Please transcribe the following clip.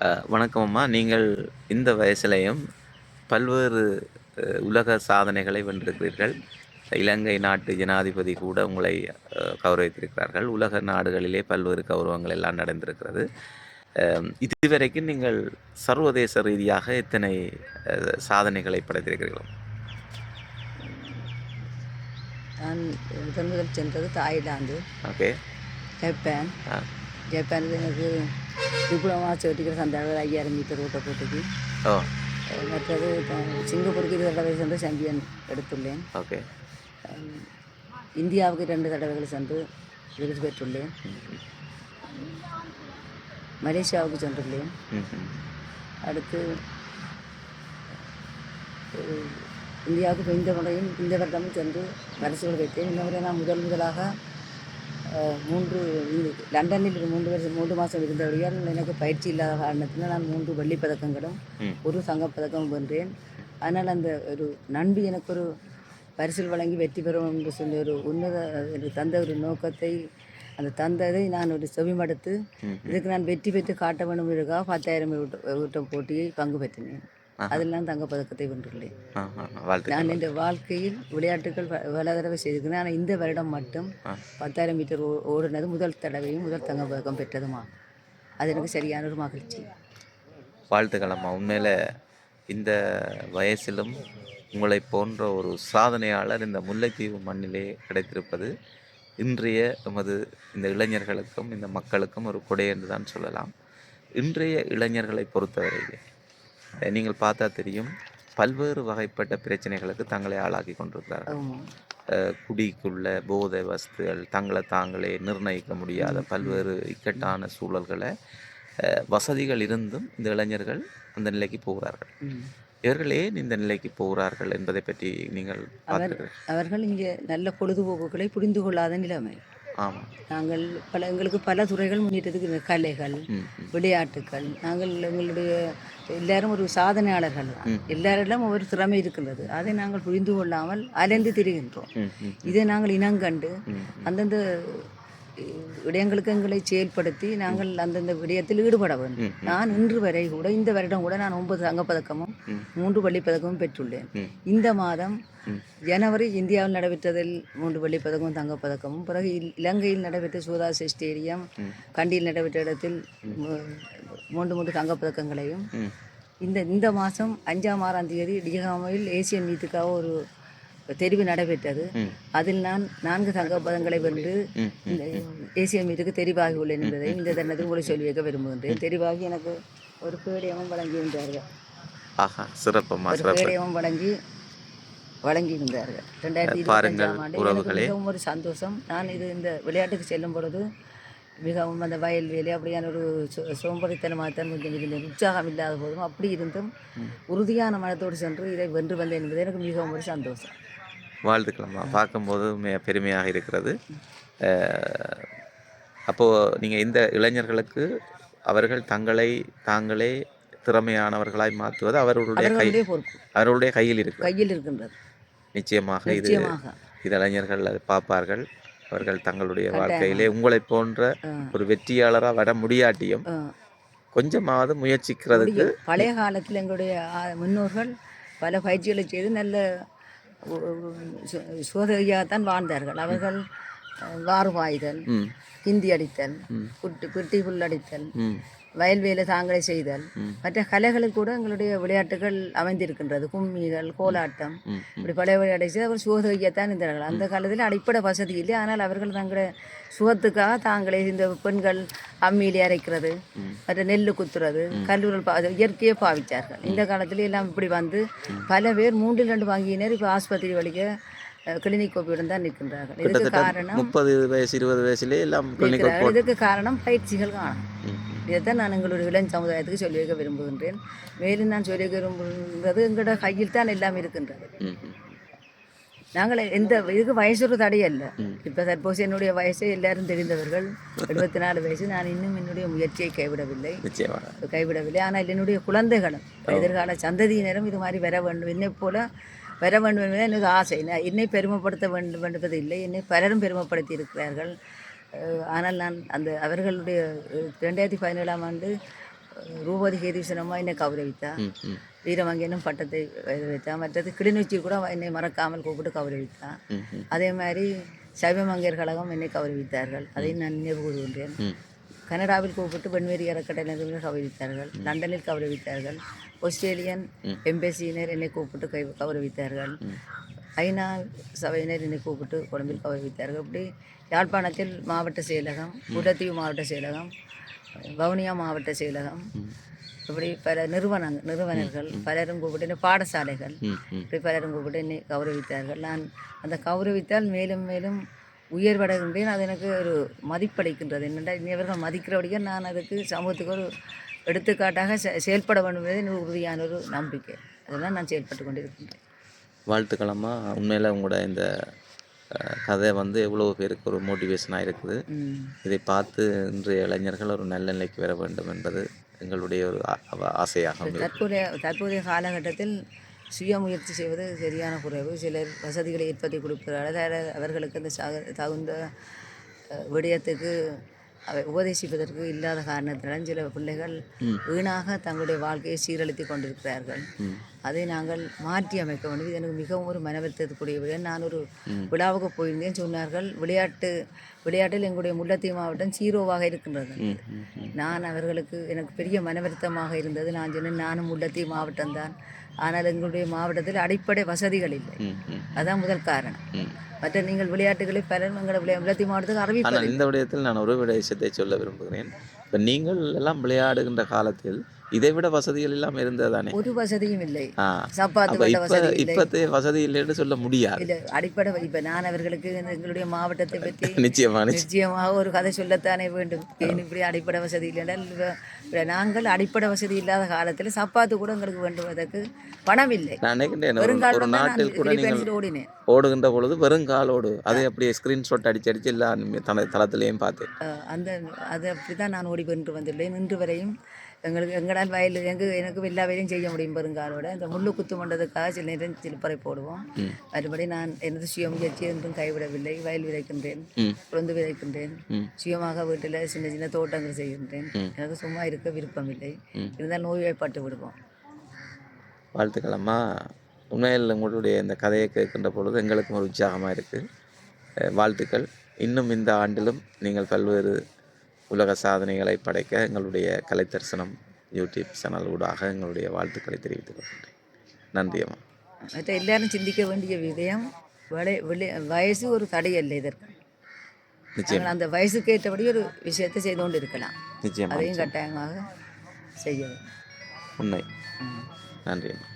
அஹ், வணக்கம் அம்மா. நீங்கள் இந்த வயசிலையும் பல்வேறு உலக சாதனைகளை வென்றிருக்கிறீர்கள். இலங்கை நாட்டு ஜனாதிபதி கூட உங்களை கௌரவித்திருக்கிறார்கள். உலக நாடுகளிலே பல்வேறு கௌரவங்கள் எல்லாம் நடந்திருக்கிறது. இதுவரைக்கும் நீங்கள் சர்வதேச ரீதியாக எத்தனை சாதனைகளை படைத்திருக்கிறீர்கள்? நான் முதன் முதல் சென்றது தாய்லாந்து. ஓகே. ஜப்பான். ஜப்பானில் எனக்கு டிப்ளமா சர்டிஃபிகேட் தந்தார்கள் ஐயாயிரம் மீட்டர் ஓட்ட போட்டிக்கு மற்றது சிங்கப்பூருக்கு இரு தடவை சென்று சாம்பியன் எடுத்துள்ளேன். ஓகே. இந்தியாவுக்கு ரெண்டு தடவைகள் சென்று விருது பெற்றுள்ளேன். மலேசியாவுக்கு சென்றுள்ளேன். அடுத்து இந்தியாவுக்கு இந்த முறையும் இந்த வருடமும் சென்று பரிசுகள் வைத்தேன் இந்த முறை நான் முதல் முதலாக மூன்று லண்டனில் மூன்று வருஷம் மூன்று மாதம் இருந்தபடியால் எனக்கு பயிற்சி இல்லாத காரணத்தில் நான் மூன்று வெள்ளிப் பதக்கங்களும். ஒரு தங்கப்பதக்கமும் வென்றேன். அதனால் அந்த ஒரு நண்பி எனக்கு ஒரு பரிசில் வழங்கி வெற்றி பெறும் என்று சொல்லி ஒரு உன்னத தந்த ஒரு நோக்கத்தை அந்த தந்ததை நான் ஒரு செவிமடுத்து இதுக்கு நான் வெற்றி பெற்று காட்ட வேண்டும் இருக்கா பத்தாயிரம் ஊட்டம் போட்டியை பங்கு பெற்றினேன் அதில் நான் தங்கப்பதக்கத்தை வென்றுள்ளேன். நான் இந்த வாழ்க்கையில் விளையாட்டுகள் பல தடவை செய்திருக்கிறேன். ஆனால் இந்த வருடம் மட்டும் பத்தாயிரம் மீட்டர் ஓ- ஓடினது முதல் தடவையும் முதல் தங்கப்பதக்கம் பெற்றதுமா? அது எனக்கு சரியான ஒரு மகிழ்ச்சி. வாழ்த்துக்கள் அம்மா. உண்மையில் இந்த வயசிலும் உங்களை போன்ற ஒரு சாதனையாளர் இந்த முல்லைத்தீவு மண்ணிலே கிடைத்திருப்பது இன்றைய எமது இந்த இளைஞர்களுக்கும் இந்த மக்களுக்கும் ஒரு கொடை என்று தான் சொல்லலாம். இன்றைய இளைஞர்களை பொறுத்தவரையிலே நீங்கள் பார்த்தா தெரியும். பல்வேறு வகைப்பட்ட பிரச்சனைகளுக்கு தங்களை ஆளாக்கி கொண்டிருக்கிறார்கள். குடிக்குள்ள போதை வஸ்துகள் தங்களை தாங்களே நிர்ணயிக்க முடியாத பல்வேறு இக்கட்டான சூழல்களை வசதிகள் இருந்தும் இந்த இளைஞர்கள் அந்த நிலைக்கு போகிறார்கள். இவர்கள் ஏன் இந்த நிலைக்கு போகிறார்கள் என்பதை பற்றி நீங்கள் அவர்கள் இங்கே நல்ல பொழுதுபோக்குகளை புரிந்து கொள்ளாத நிலைமை. நாங்கள் பல எங்களுக்கு பல துறைகள் முன்னேற்றத்துக்கு இந்த கலைகள் விளையாட்டுகள் நாங்கள் எங்களுடைய எல்லாரும் ஒரு சாதனையாளர்கள். தான் எல்லாரிடம் ஒரு திறமை இருக்கின்றது அதை நாங்கள் புரிந்து கொள்ளாமல் அலைந்து திரிகின்றோம். இதை நாங்கள் இனங்கண்டு. அந்தந்த விடயங்களுக்கு எங்களை செயல்படுத்தி நாங்கள் அந்தந்த விடயத்தில் ஈடுபட வேண்டும். நான் இன்று வரை கூட இந்த வருடம் கூட நான் ஒன்பது தங்கப்பதக்கமும் மூன்று வெள்ளிப்பதக்கமும் பெற்றுள்ளேன். இந்த மாதம். ஜனவரி இந்தியாவில் நடைபெற்றதில் மூன்று வெள்ளிப்பதக்கமும் தங்கப்பதக்கமும் பிறகு இல்- இலங்கையில் நடைபெற்ற சூதாசி ஸ்டேடியம் கண்டியில் நடைபெற்ற இடத்தில் மூன்று மூன்று தங்கப்பதக்கங்களையும். இந்த இந்த மாதம் அஞ்சாம் ஆறாம் தேதி டிககாமையில் ஏசியன் மீத்துக்காக ஒரு தெரிவு நடைபெற்றது. அதில் நான் நான்கு தங்கப்பதங்களை வென்று ம். இந்த ஏசியன் மீதுக்கு தெரிவாகி உள்ளேன் என்பதை இந்த தருணத்தில் உங்களை சொல்லி வைக்க விரும்புகின்றேன் தெரிவாகி எனக்கு ஒரு பேடியமும் வழங்கியிருந்தார்கள். ஆஹா சிறப்பம்மா சிறப்பு. பேடியமும் வழங்கி வழங்கியிருந்தார்கள். ரெண்டாயிரத்தி இருபத்தஞ்சாம் ஆண்டு. மிகவும் ஒரு சந்தோஷம். நான் இது இந்த விளையாட்டுக்கு செல்லும் பொழுது மிகவும் அந்த வயல்வெளி அப்படியான ஒரு சோ- சோம்பேறித்தனமாகத்தான் கொஞ்சம் இருந்தேன் உற்சாகம் இல்லாத போதும் அப்படி இருந்தும் உறுதியான மனத்தோடு சென்று இதை வென்று வந்தேன் என்பது எனக்கு மிகவும் ஒரு சந்தோஷம். வாழ்த்துக்கலாமா பார்க்கும்போது பெருமையாக இருக்கிறது. அஹ், அப்போ நீங்கள் இந்த இளைஞர்களுக்கு அவர்கள் தங்களை தாங்களே திறமையானவர்களாய் மாற்றுவது அவர்களுடைய கை அவர்களுடைய கையில் இருக்கு கையில் இருக்கின்றது. நிச்சயமாக இது இளைஞர்கள் அதை பார்ப்பார்கள். அவர்கள் தங்களுடைய வாழ்க்கையிலே உங்களைப் போன்ற ஒரு வெற்றியாளராக வர முடியாட்டியும். கொஞ்சமாவது முயற்சிக்கிறதுக்கு பழைய காலத்தில் எங்களுடைய முன்னோர்கள் பல பயிற்சிகளை செய்து நல்ல சோதனையாகத்தான் வாழ்ந்தார்கள். அவர்கள் அஹ், வாறு பாய்தல் ம். ஹிந்தி அடித்தல் குட்டி குட்டி புல் அடித்தல் ம். வயல் வேலை தாங்களே செய்தல். மற்ற கலைகளில் கூட எங்களுடைய விளையாட்டுகள் அமைந்திருக்கின்றது. கும்மிகள் கோலாட்டம் இப்படி பழைய விளையாட்டை செய்து அவர் சுகதையத்தான் இருந்தார்கள். அந்த காலத்தில் அடிப்படை வசதி இல்லை. ஆனால் அவர்கள் தங்களுடைய சுகத்துக்காக தாங்களே இந்த பெண்கள் அம்மியிலே அரைக்கிறது மற்ற நெல் குத்துறது கல்லூரல் பா இயற்கையே பாவிச்சார்கள். இந்த காலத்துல எல்லாம் இப்படி வந்து பல பேர் மூன்றில் ரெண்டு வாங்கியினர். இப்போ ஆஸ்பத்திரி வழிக்க கிளினிக் கோப்பியுடன் தான் நிற்கின்றார்கள். இதுக்கு காரணம் முப்பது வயசு இருபது வயசுலேயே எல்லாம். இதுக்கு காரணம் பயிற்சிகள் காணும் இதைத்தான் நான் எங்களுடைய இளம் சமுதாயத்துக்கு சொல்லி வைக்க விரும்புகின்றேன். மேலும் நான் சொல்லி வைக்க விரும்புகின்றது எங்களோட கையில் தான் எல்லாம் இருக்கின்றது. நாங்கள் எந்த இதுக்கு வயசு ஒரு தடையல்ல இப்போ தற்போது என்னுடைய வயசை எல்லாரும் தெரிந்தவர்கள் எழுபத்தி நாலு வயசு நான் இன்னும் என்னுடைய முயற்சியை கைவிடவில்லை. கைவிடவில்லை. ஆனால் என்னுடைய குழந்தைகளும் எதிர்கால சந்ததியினரும் இது மாதிரி வர வேண்டும். என்னை போல வர வேண்டும் என்பது எனக்கு ஆசை. என்னை பெருமைப்படுத்த வேண்டும் என்பது இல்லை என்னை பலரும் பெருமைப்படுத்தி இருக்கிறார்கள். ஆனால் நான் அந்த அவர்களுடைய ரெண்டாயிரத்தி பதினேழாம் ஆண்டு ரூபதி கேதீசனம்மா என்னை கௌரவித்தா. ம் ம். வீரமங்கனும் பட்டத்தை வைத்தா. மற்றது கிளிநொச்சி கூட என்னை மறக்காமல் கூப்பிட்டு கௌரவித்தா. ம் ம். அதே மாதிரி சைவமங்கையர் கழகம் என்னை கௌரவித்தார்கள். அதை நான் நினைவு கூறுகின்றேன். கனடாவில் கூப்பிட்டு பெண்வேரி அறக்கட்டளையினர் கௌரவித்தார்கள். லண்டனில் கௌரவித்தார்கள். ஆஸ்திரேலியன் எம்பசியினர் என்னை கூப்பிட்டு கை கௌரவித்தார்கள். ஐநா சபையினர் என்னை கூப்பிட்டு கொழும்பில் கௌரவித்தார்கள் இப்படி யாழ்ப்பாணத்தில் மாவட்ட செயலகம் குடத்தீவு மாவட்ட செயலகம் வவுனியா மாவட்ட செயலகம் இப்படி பல நிறுவனங்கள் நிறுவனர்கள் பலரும் கூப்பிட்டு பாடசாலைகள் இப்படி பலரும் கூப்பிட்டு என்னை கௌரவித்தார்கள். நான் அந்த கௌரவித்தால் மேலும் மேலும் உயர்வடைகின்றேன் அது எனக்கு ஒரு மதிப்பளிக்கின்றது. என்னென்றால் இனியவர்கள் மதிக்கிறபடியாக நான் அதுக்கு சமூகத்துக்கு ஒரு எடுத்துக்காட்டாக செயல்பட வேண்டும் என்பது உறுதியான ஒரு நம்பிக்கை. அதெல்லாம் நான் செயல்பட்டு கொண்டிருக்கின்றேன். வாழ்த்துக்களம்மா உண்மையில் உங்களோட இந்த கதை வந்து எவ்வளோ பேருக்கு ஒரு மோட்டிவேஷனாக இருக்குது. இதை பார்த்து இன்றைய இளைஞர்கள் ஒரு நல்ல நிலைக்கு வர வேண்டும் என்பது எங்களுடைய ஒரு ஆசையாக தற்போதைய தற்போதைய காலகட்டத்தில் சுய முயற்சி செய்வது சரியான குறைவு. சிலர் வசதிகளை ஏற்படுத்தி அத- அவர்களுக்கு அந்த சக தகுந்த விடயத்துக்கு அவை உபதேசிப்பதற்கு இல்லாத காரணத்தினால் சில பிள்ளைகள் வீணாக தங்களுடைய வாழ்க்கையை சீரழித்து கொண்டிருக்கிறார்கள். அதை நாங்கள் மாற்றி அமைக்க வேண்டும். இது எனக்கு மிகவும் ஒரு மனவருத்தத்துக்குரிய விட நான் ஒரு விழாவுக்கு போயிருந்தேன். சொன்னார்கள் விளையாட்டு விளையாட்டில் எங்களுடைய முல்லைத்தீவு மாவட்டம் சீரோவாக இருக்கின்றது. நான் அவர்களுக்கு எனக்கு பெரிய மனவருத்தமாக இருந்தது. நான் சொன்னேன் நானும் முல்லத்தீவு மாவட்டம்தான் ஆனால் எங்களுடைய மாவட்டத்தில் அடிப்படை வசதிகள் இல்லை. அதான் முதல் காரணம். மற்ற நீங்கள் விளையாட்டுகளை பலரும் எங்களை விளையா முல்லத்தீவு மாவட்டத்துக்கு அறிவிப்பது இந்த விடயத்தில் நான் ஒரு விடயத்தை சொல்ல விரும்புகிறேன். இப்போ நீங்கள் எல்லாம் விளையாடுகின்ற காலத்தில் இதை விட வசதிகள் எல்லாம் இருந்தது தானே ஒரு வசதியும் இல்லை. இல்லை. இப்போத்தே வசதி இல்லைன்னு சொல்ல முடியாது. இல்லை அடிப்படை இப்போ நான் அவர்களுக்கு எங்களுடைய மாவட்டத்தை பற்றி நிச்சயமா நிச்சயம் நிச்சயமாக ஒரு கதை சொல்லத்தானே வேண்டும். ஏன் இப்படி அடிப்படை வசதி இவ நாங்கள் அடிப்படை வசதி இல்லாத காலத்தில் சப்பாத்து கூட எங்களுக்கு வேண்டுவதற்கு பணம் இல்லை. நான் நினைக்கின்றேன் ஒரு- நாட்டில் கூட நீங்கள் ஓடினேன். ஓடுகின்ற பொழுது வெறுங்காலோடு அதை அப்படியே ஸ்க்ரீன்ஷாட் அடிச்சு அடிச்சு எல்லா தள தளத்திலையும் பார்த்தேன். அந்த அது அப்படி தான் நான் ஓடி வென்று வந்துள்ளேன். இன்று வரையும் எங்களுக்கு எங்களால் வயல் எங்க எனக்கு எல்லா வேலையும் செய்ய முடியும் பெருங்காலோட. இந்த முள்ளு குத்து மண்டதுக்காக சில நேரம் சிலுப்பறை போடுவோம். மறுபடி நான் எனது சுய முயற்சி என்றும் கைவிடவில்லை. வயல் விதைக்கின்றேன். குழந்து விதைக்கின்றேன். சுயமாக வீட்டில் சின்ன சின்ன தோட்டங்கள் செய்கின்றேன். எனக்கு சும்மா இருக்க விருப்பமில்லை. இருந்தால் நோய்வாய்ப்பட்டு விடுவோம். வாழ்த்துக்களம்மா உண்மையில் உங்களுடைய இந்த கதையை கேட்கின்ற பொழுது எங்களுக்கும் ஒரு உற்சாகமாக இருக்குது வாழ்த்துக்கள். இன்னும் இந்த ஆண்டிலும் நீங்கள் பல்வேறு உலக சாதனைகளை படைக்க எங்களுடைய கலை தரிசனம் யூடியூப் சேனல் ஊடாக எங்களுடைய வாழ்த்துக்களை தெரிவித்துக் கொள்கின்றேன். நன்றி அம்மா. மற்ற எல்லாரும் சிந்திக்க வேண்டிய விடயம் விளை விளை வயசு ஒரு தடை அல்ல இதற்கு. நிச்சயம். அந்த வயசுக்கு ஏற்றபடி ஒரு விஷயத்தை செய்து கொண்டு இருக்கலாம் நிச்சயமா அதையும் கட்டாயமாக செய்ய உண்மை. நன்றி அம்மா.